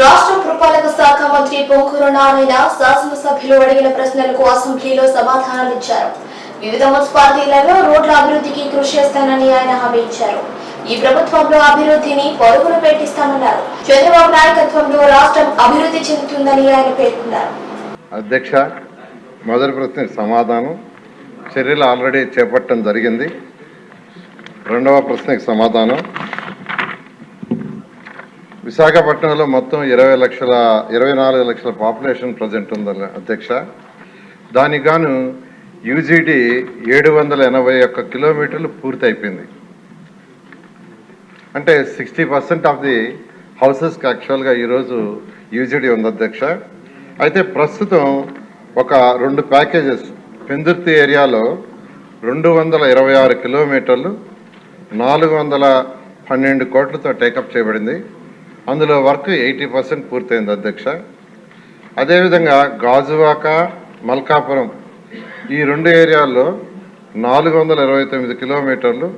రాష్ట్ర పురపాలక శాఖ మంత్రి పొంకూరు నారాయణ శాసనసభ్యులు అడిగిన ప్రశ్నలకు అసెంబ్లీలో సమాధానాలిచ్చారు వివిధ మున్సిపాలిటీలలో రోడ్ల అభివృద్ధికి కృషి చేస్తానని ఆయన హామీ ఇచ్చారు. ఈ ప్రభుత్వంలో అభివృద్ధిని పరుగులు పెట్టిస్తామన్నారు చంద్రబాబు నాయకత్వంలో రాష్ట్రం అభివృద్ధి చెందుతుందని ఆయన పేర్కొన్నారు. అధ్యక్ష మొదటి ప్రశ్న సమాధానం. చర్యలు ఆల్రెడీ చేపట్టడం జరిగింది. రెండవ ప్రశ్నకి సమాధానం. విశాఖపట్నంలో మొత్తం ఇరవై లక్షల ఇరవై నాలుగు లక్షల పాపులేషన్ ప్రజెంట్ ఉంది అధ్యక్ష. దానికి గాను యూజీడీ ఏడు వందల ఎనభై ఒక్క కిలోమీటర్లు పూర్తి అయిపోయింది అంటే సిక్స్టీ పర్సెంట్ ఆఫ్ ది హౌసెస్కి యాక్చువల్గా ఈరోజు యూజీడీ ఉంది అధ్యక్ష. అయితే ప్రస్తుతం ఒక రెండు ప్యాకేజెస్ పెందుర్తి ఏరియాలో రెండు వందల ఇరవై ఆరు కిలోమీటర్లు నాలుగు వందల పన్నెండు కోట్లతో టేకప్ చేయబడింది. అందులో వర్క్ ఎయిటీ పర్సెంట్ పూర్తయింది అధ్యక్ష. అదేవిధంగా గాజువాక మల్కాపురం ఈ రెండు ఏరియాల్లో నాలుగు వందల ఇరవై తొమ్మిది కిలోమీటర్లు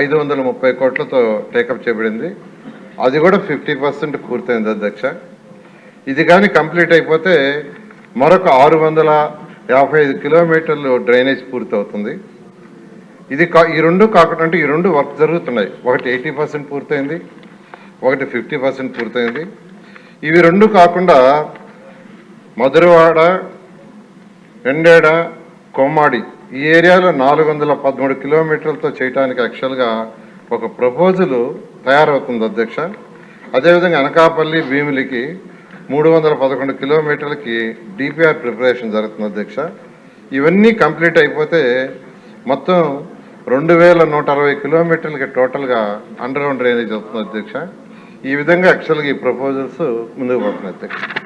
ఐదు వందల ముప్పై కోట్లతో టేకప్ చేయబడింది. అది కూడా ఫిఫ్టీ పర్సెంట్ పూర్తయింది అధ్యక్ష. ఇది కానీ కంప్లీట్ అయిపోతే మరొక ఆరు వందల యాభై ఐదు కిలోమీటర్లు డ్రైనేజ్ పూర్తవుతుంది. ఇది కా ఈ రెండు కాకుండా ఈ రెండు వర్క్ జరుగుతున్నాయి. ఒకటి ఎయిటీ పర్సెంట్ పూర్తయింది. ఒకటి ఫిఫ్టీ పర్సెంట్ పూర్తయింది. ఇవి రెండు కాకుండా మధురవాడ ఎండేడ కొమ్మాడి ఈ ఏరియాలో నాలుగు వందల పదమూడు కిలోమీటర్లతో చేయడానికి యాక్చువల్గా ఒక ప్రపోజల్ తయారవుతుంది అధ్యక్ష. అదేవిధంగా అనకాపల్లి భీమిలికి మూడు వందల పదకొండు కిలోమీటర్లకి డిపిఆర్ ప్రిపరేషన్ జరుగుతుంది అధ్యక్ష. ఇవన్నీ కంప్లీట్ అయిపోతే మొత్తం రెండు వేల నూట అరవై కిలోమీటర్లకి టోటల్గా అండర్ గ్రౌండ్ డ్రైనేజ్ అవుతుంది అధ్యక్ష. ఈ విధంగా యాక్చువల్గా ఈ ప్రపోజల్స్ ముందుకు పోతున్నాయి.